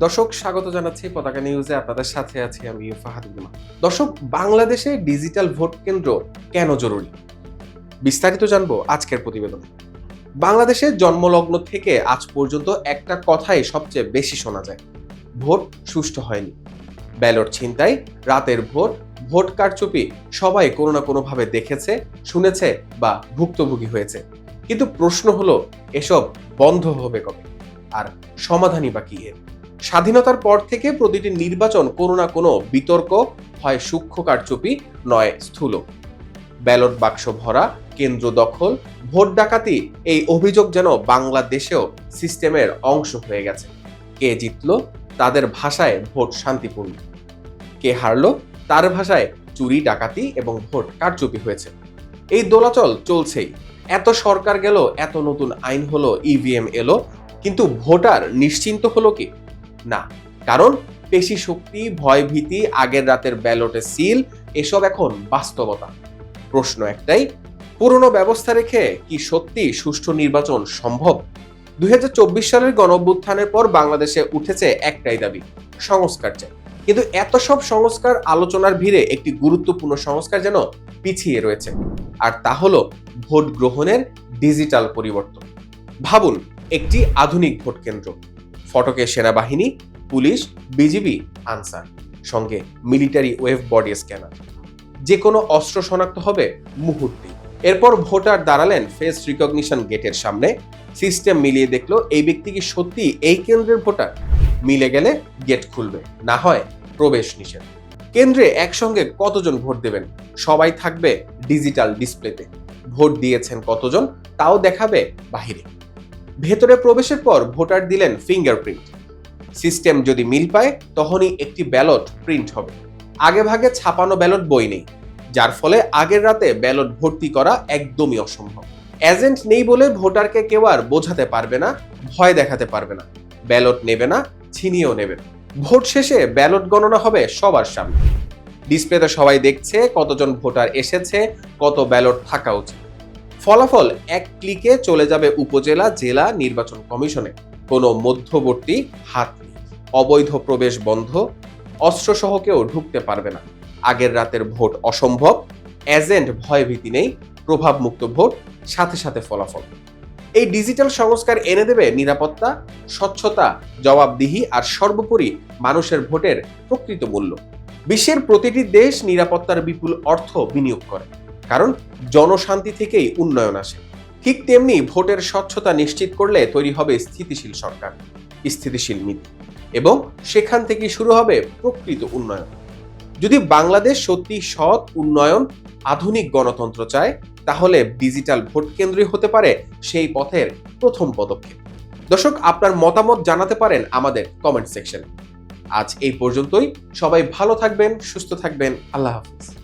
দর্শক, স্বাগত জানাচ্ছি পতাকা নিউজে। আপনাদের সাথে আছি আমি ফাহাদুল দর্শক, বাংলাদেশে ডিজিটাল ভোট কেন্দ্র কেন জরুরি? বিস্তারিত জানব আজকের প্রতিবেদনে। বাংলাদেশে জন্মলগ্ন থেকে আজ পর্যন্ত একটা কথাই সবচেয়ে বেশি শোনা যায়। ভোট সুষ্ঠু হয়নি। ব্যালট ছিনতাই, রাতের ভোট ভোট কারচুপি সবাই কোনো না কোনোভাবে দেখেছে, শুনেছে বা ভুক্তভোগী হয়েছে। কিন্তু প্রশ্ন হলো, এসব বন্ধ হবে কবে? আর সমাধানই বা কি এর? স্বাধীনতার পর থেকে প্রতিটি নির্বাচন কোনো না কোনো বিতর্ক হয় সূক্ষ্ম কারচুপি, নয় স্থূল। ব্যালট বাক্স ভরা, কেন্দ্র দখল, ভোট ডাকাতি, এই অভিযোগ যেন বাংলাদেশেও সিস্টেমের অংশ হয়ে গেছে। কে জিতল? তাদের ভাষায় ভোট শান্তিপূর্ণ। কে হারল? তার ভাষায় চুরি, ডাকাতি এবং ভোট কারচুপি হয়েছে। এই দোলাচল চলছেই। এত সরকার গেল, এত নতুন আইন হলো ইভিএম এলো, কিন্তু ভোটার নিশ্চিন্ত হলো কি? না। কারণ পেশি শক্তি, ভয় ভীতি, আগের রাতের ব্যালটে সিল, এসব এখন বাস্তবতা। প্রশ্ন একটাই, পুরনো ব্যবস্থা রেখে কি সত্যি সুষ্ঠু নির্বাচন সম্ভব? দুই হাজার চব্বিশ সালের গণঅভ্যুত্থানের পর বাংলাদেশে উঠেছে একটাই দাবি, সংস্কার চাই। কিন্তু এত সব সংস্কার আলোচনার ভিড়ে একটি গুরুত্বপূর্ণ সংস্কার যেন পিছিয়ে রয়েছে। আর তা হলো ভোট গ্রহণের ডিজিটাল পরিবর্তন। ভাবুন, একটি আধুনিক ভোট কেন্দ্র। ফটকে সেনাবাহিনী, পুলিশ, বিজিবি, আনসার, সঙ্গে মিলিটারি ওয়েভ বডি স্ক্যানার। যে কোনো অস্ত্র শনাক্ত হবে মুহূর্তেই। এরপর ভোটার দাঁড়ালেন ফেস রিকগনিশন গেটের সামনে। সিস্টেম মিলিয়ে দেখল এই ব্যক্তি কি সত্যি এই কেন্দ্রের ভোটার? মিলে গেলে গেট খুলবে, না হয় প্রবেশ নিষেধ। কেন্দ্রে একসঙ্গে কতজন ভোট দেবেন? সবাই থাকবে ডিজিটাল ডিসপ্লেতে। ভোট দিয়েছেন কতজন? তাও দেখাবে বাহিরে। ভেতরে প্রবেশের পর ভোটার দিলেন ফিঙ্গারপ্রিন্ট সিস্টেম যদি মিল পায়, তখনই একটি ব্যালট প্রিন্ট হবে। আগে ভাগে ছাপানো ব্যালট বই নেই, যার ফলে আগের রাতে ব্যালট ভর্তি করা একদমই অসম্ভব। এজেন্ট নেই বলে ভোটারকে কেউ আর বোঝাতে পারবে না, ভয় দেখাতে পারবে না। ব্যালট নেবে না, ছিনিয়েও নেবে। না। ভোট শেষে ব্যালট গণনা হবে সবার সামনে। ডিসপ্লেতে সবাই দেখছে কতজন ভোটার এসেছে, কত ব্যালট থাকা উচিত। ফলাফল এক ক্লিকে চলে যাবে উপজেলা, জেলা নির্বাচন কমিশনে। কোনো মধ্যবর্তী হাত নেই। অবৈধ প্রবেশ বন্ধ, অস্ত্রসহ কেউ ঢুকতে পারবে না। আগের রাতের ভোট অসম্ভব, এজেন্ট ভয়ভীতি নেই, প্রভাবমুক্ত ভোট, সাথে সাথে ফলাফল। এই ডিজিটাল সংস্কার এনে দেবে নিরাপত্তা, স্বচ্ছতা, জবাবদিহি আর সর্বোপরি মানুষের ভোটের প্রকৃত মূল্য। বিশ্বের প্রতিটি দেশ নিরাপত্তার বিপুল অর্থ বিনিয়োগ করে। কারণ জনশান্তি থেকেই উন্নয়ন আসে। ঠিক তেমনি ভোটের স্বচ্ছতা নিশ্চিত করলে তৈরি হবে স্থিতিশীল সরকার, স্থিতিশীল নীতি এবং সেখান থেকে শুরু হবে প্রকৃত উন্নয়ন। যদি বাংলাদেশ সত্যি সৎ উন্নয়ন, আধুনিক গণতন্ত্র চায়, তাহলে ডিজিটাল ভোট কেন্দ্রই হতে পারে সেই পথের প্রথম পদক্ষেপ। দর্শক, আপনার মতামত জানাতে পারেন আমাদের কমেন্ট সেকশনে আজ এই পর্যন্তই। সবাই ভালো থাকবেন, সুস্থ থাকবেন। আল্লাহ হাফিজ।